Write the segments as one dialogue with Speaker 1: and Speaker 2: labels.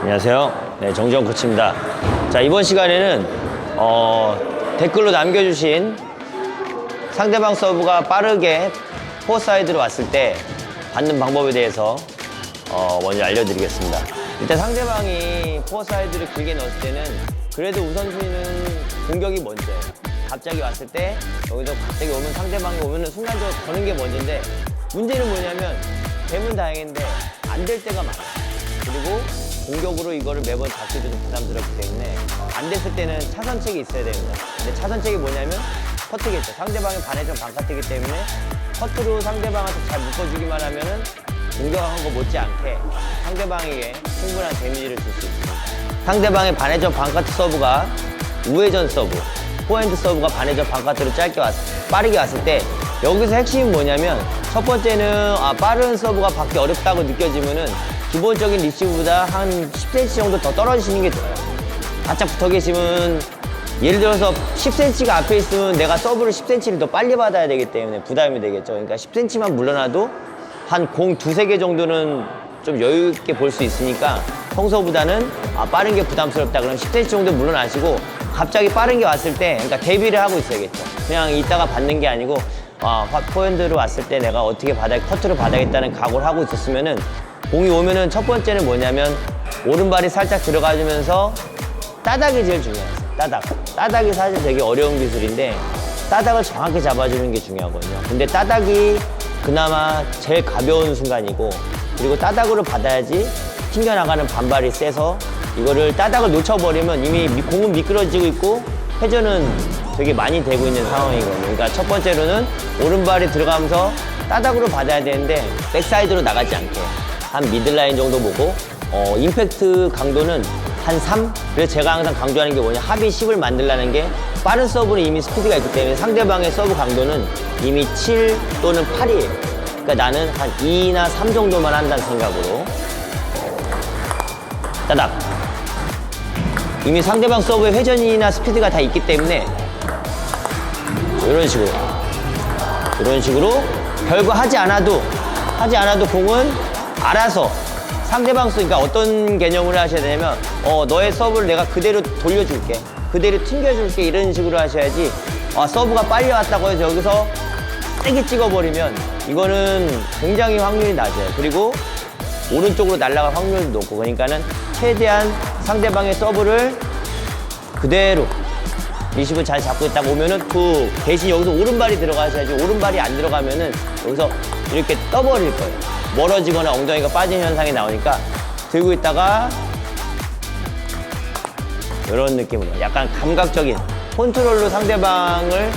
Speaker 1: 안녕하세요. 네, 정지영 코치입니다. 자, 이번 시간에는 어, 댓글로 남겨주신 상대방 서브가 빠르게 포사이드로 왔을 때 받는 방법에 대해서 어, 먼저 알려드리겠습니다. 일단 상대방이 포사이드를 길게 넣었을 때는 그래도 우선순위는 공격이 먼저예요. 갑자기 왔을 때 여기서 갑자기 오면 상대방이 오면 순간적으로 거는 게 먼저인데 문제는 뭐냐면 되면 다행인데 안 될 때가 많아요. 그리고 공격으로 이거를 매번 좀 부담스럽기 때문에 안 됐을 때는 차선책이 있어야 됩니다. 근데 차선책이 뭐냐면 커트겠죠. 상대방이 반해점 반커트이기 때문에 커트로 상대방한테 잘 묶어주기만 하면은 공격한 거 못지않게 상대방에게 충분한 데미지를 줄 수 있습니다. 상대방의 반해점 반커트 서브가 우회전 서브, 포핸드 서브가 반해점 반커트로 짧게 왔, 빠르게 왔을 때 여기서 핵심이 뭐냐면 첫 번째는 아, 빠른 서브가 받기 어렵다고 느껴지면은 기본적인 리시브보다 한 10cm 정도 더 떨어지시는 게 좋아요. 바짝 붙어 계시면 예를 들어서 10cm가 앞에 있으면 내가 서브를 10cm를 더 빨리 받아야 되기 때문에 부담이 되겠죠. 그러니까 10cm만 물러나도 한 공 두세 개 정도는 좀 여유 있게 볼 수 있으니까 평소보다는 아, 빠른 게 부담스럽다 그러면 10cm 정도 물러나시고 갑자기 빠른 게 왔을 때 그러니까 대비를 하고 있어야겠죠. 그냥 이따가 받는 게 아니고 아, 화- 포핸드로 왔을 때 내가 어떻게 받아 커트로 받아야겠다는 각오를 하고 있었으면은 공이 오면은 첫 번째는 뭐냐면 오른발이 살짝 들어가주면서 따닥이 제일 중요해요. 따닥. 따닥이 사실 되게 어려운 기술인데 따닥을 정확히 잡아주는 게 중요하거든요. 근데 따닥이 그나마 제일 가벼운 순간이고 그리고 따닥으로 받아야지 튕겨나가는 반발이 세서 이거를 따닥을 놓쳐버리면 이미 미- 공은 미끄러지고 있고 회전은 되게 많이 되고 있는 상황이거든요. 그러니까 첫 번째로는 오른발이 들어가면서 따닥으로 받아야 되는데 백사이드로 나가지 않게 한 미들라인 정도 보고 어, 임팩트 강도는 한 3? 그래서 제가 항상 강조하는 게 뭐냐? 합의 10을 만들라는 게 빠른 서브는 이미 스피드가 있기 때문에 상대방의 서브 강도는 이미 7 또는 8이에요. 그러니까 나는 한 2나 3 정도만 한다는 생각으로. 따닥. 이미 상대방 서브의 회전이나 스피드가 다 있기 때문에 이런 식으로. 이런 식으로. 별거 하지 않아도 하지 않아도 공은 알아서 상대방 수 그러니까 어떤 개념으로 하셔야 되냐면 어 너의 서브를 내가 그대로 돌려줄게. 그대로 튕겨줄게. 이런 식으로 하셔야지. 아 서브가 빨리 왔다고 해서 여기서 세게 찍어버리면 이거는 굉장히 확률이 낮아요. 그리고 오른쪽으로 날아갈 확률도 높고 그러니까는 최대한 상대방의 서브를 그대로 리시브 잘 잡고 있다가 오면은 그 대신 여기서 오른발이 들어가셔야지. 오른발이 안 들어가면은 여기서 이렇게 떠버릴 거예요. 멀어지거나 엉덩이가 빠진 현상이 나오니까 들고 있다가 이런 느낌으로 약간 감각적인 컨트롤로 상대방을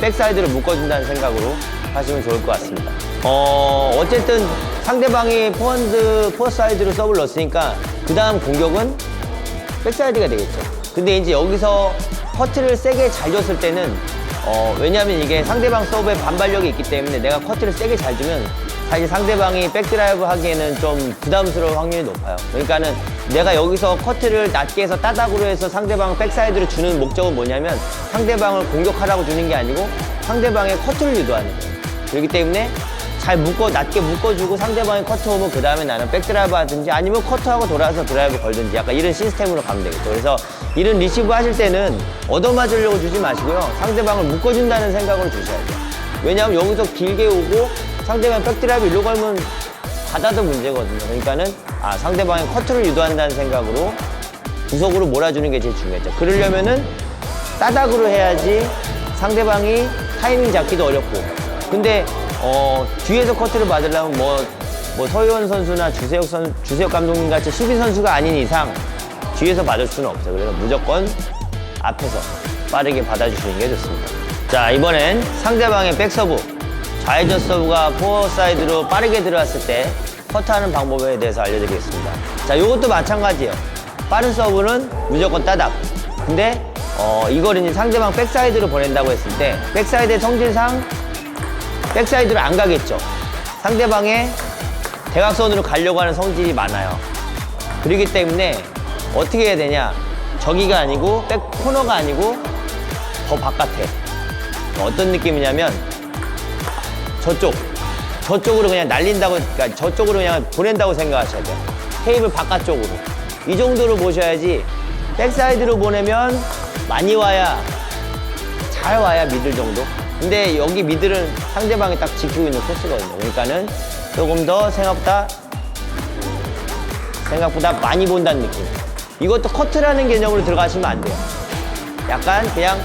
Speaker 1: 백사이드로 묶어준다는 생각으로 하시면 좋을 것 같습니다. 어, 어쨌든 상대방이 포핸드, 포사이드로 서브를 넣었으니까 그 다음 공격은 백사이드가 되겠죠. 근데 이제 여기서 커트를 세게 잘 줬을 때는 어, 왜냐하면 이게 상대방 서브에 반발력이 있기 때문에 내가 커트를 세게 잘 주면 사실 상대방이 백드라이브 하기에는 좀 부담스러울 확률이 높아요. 그러니까는 내가 여기서 커트를 낮게 해서 따닥으로 해서 상대방 백사이드로 주는 목적은 뭐냐면 상대방을 공격하라고 주는 게 아니고 상대방의 커트를 유도하는 거예요. 그렇기 때문에 잘 묶어 낮게 묶어주고 상대방이 커트 오면 그 다음에 나는 백드라이브 하든지 아니면 커트하고 돌아서 드라이브 걸든지 약간 이런 시스템으로 가면 되겠죠. 그래서 이런 리시브 하실 때는 얻어맞으려고 주지 마시고요. 상대방을 묶어준다는 생각으로 주셔야 돼요. 왜냐하면 여기서 길게 오고 상대방 백드라이브 일로 걸면 받아도 문제거든요. 그러니까는 아 상대방의 커트를 유도한다는 생각으로 구석으로 몰아주는 게 제일 중요하죠. 그러려면은 따닥으로 해야지 상대방이 타이밍 잡기도 어렵고. 근데 어, 뒤에서 커트를 받으려면 뭐, 뭐 서희원 선수나 주세혁 선 주세혁 감독님 같이 수비 선수가 아닌 이상 뒤에서 받을 수는 없어요. 그래서 무조건 앞에서 빠르게 받아주시는 게 좋습니다. 자 이번엔 상대방의 백서브 좌회전 서브가 포어 사이드로 빠르게 들어왔을 때 커트하는 방법에 대해서 알려드리겠습니다. 자 이것도 마찬가지예요. 빠른 서브는 무조건 따닥. 근데 어, 이제 상대방 백사이드로 보낸다고 했을 때 백사이드의 성질상 백사이드로 안 가겠죠. 상대방의 대각선으로 가려고 하는 성질이 많아요. 그렇기 때문에 어떻게 해야 되냐. 저기가 아니고 백 코너가 아니고 더 바깥에. 어떤 느낌이냐면 저쪽. 저쪽으로 그냥 날린다고, 그러니까 저쪽으로 그냥 보낸다고 생각하셔야 돼요. 테이블 바깥쪽으로. 이 정도로 보셔야지 백사이드로 보내면 많이 와야 잘 와야 미들 정도. 근데 여기 미들은 상대방이 딱 지키고 있는 코스거든요. 그러니까는 조금 더 생각보다 생각보다 많이 본다는 느낌. 이것도 커트라는 개념으로 들어가시면 안 돼요. 약간 그냥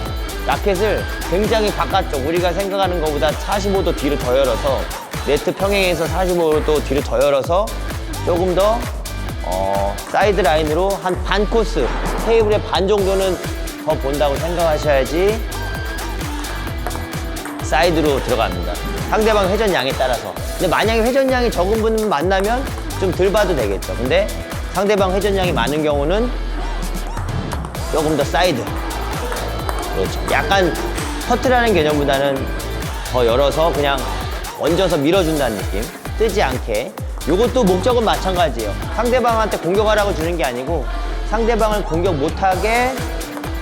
Speaker 1: 라켓을 굉장히 바깥쪽 우리가 생각하는 것보다 45도 뒤로 더 열어서 네트 평행에서 45도 뒤로 더 열어서 조금 더 어, 사이드 라인으로 한 반 코스 테이블의 반 정도는 더 본다고 생각하셔야지 사이드로 들어갑니다. 상대방 회전량에 따라서. 근데 만약에 회전량이 적은 분 만나면 좀 덜 봐도 되겠죠. 근데 상대방 회전량이 많은 경우는 조금 더 사이드. 그렇죠. 약간 커트라는 개념보다는 더 열어서 그냥 얹어서 밀어준다는 느낌. 뜨지 않게. 이것도 목적은 마찬가지예요. 상대방한테 공격하라고 주는 게 아니고 상대방을 공격 못하게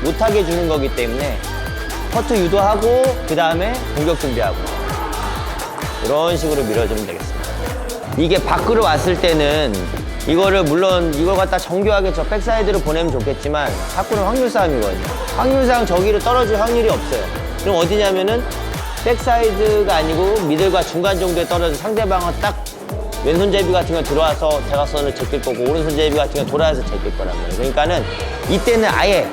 Speaker 1: 못하게 주는 거기 때문에 커트 유도하고 그 다음에 공격 준비하고 이런 식으로 밀어주면 되겠습니다. 이게 밖으로 왔을 때는 이거를 물론 이걸 갖다 정교하게 저 백사이드로 보내면 좋겠지만 탁구는 확률 싸움이거든요. 확률상 저기로 떨어질 확률이 없어요. 그럼 어디냐면은 백사이드가 아니고 미들과 중간 정도에 떨어져 상대방은 딱 왼손잡이 같은 거 들어와서 대각선을 제낄 거고 오른손잡이 같은 거 돌아와서 제낄 거란 말이에요. 그러니까는 이때는 아예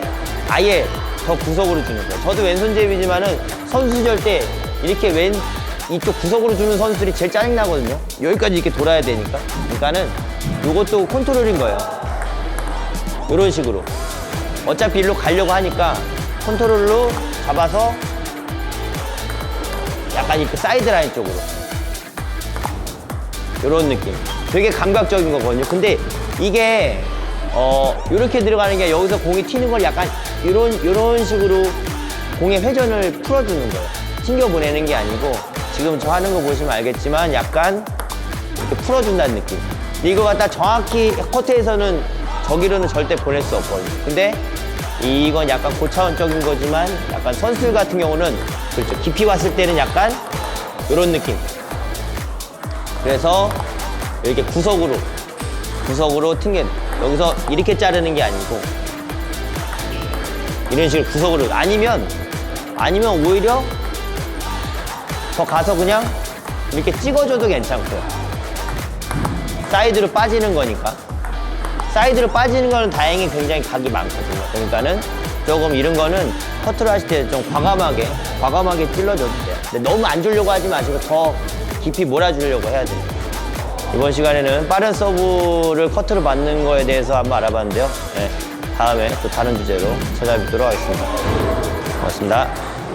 Speaker 1: 아예 더 구석으로 주는 거예요. 저도 왼손잡이지만은 선수절 때 이렇게 왼 이쪽 구석으로 주는 선수들이 제일 짜증 나거든요. 여기까지 이렇게 돌아야 되니까. 그러니까는 이것도 컨트롤인 거예요. 이런 식으로. 어차피 일로 가려고 하니까 컨트롤로 잡아서 약간 이렇게 사이드 라인 쪽으로. 이런 느낌. 되게 감각적인 거거든요. 근데 이게 어 이렇게 들어가는 게 여기서 공이 튀는 걸 약간 이런 이런 식으로 공의 회전을 풀어주는 거예요. 튕겨 보내는 게 아니고 지금 저 하는 거 보시면 알겠지만 약간 이렇게 풀어준다는 느낌. 이거 갖다 정확히 커트에서는 저기로는 절대 보낼 수 없거든요. 근데 이건 약간 고차원적인 거지만 약간 선수 같은 경우는 그렇죠. 깊이 왔을 때는 약간 이런 느낌. 그래서 이렇게 구석으로 구석으로 튕겨 여기서 이렇게 자르는 게 아니고 이런 식으로 구석으로 아니면 아니면 오히려 더 가서 그냥 이렇게 찍어줘도 괜찮고요 사이드로 빠지는 거니까. 사이드로 빠지는 거는 다행히 굉장히 각이 많거든요. 그러니까는 조금 이런 거는 커트를 하실 때 좀 과감하게 과감하게 찔러줘도 돼요. 근데 너무 안 주려고 하지 마시고 더 깊이 몰아주려고 해야 돼요. 이번 시간에는 빠른 서브를 커트로 받는 거에 대해서 한번 알아봤는데요. 네, 다음에 또 다른 주제로 찾아뵙도록 하겠습니다. 고맙습니다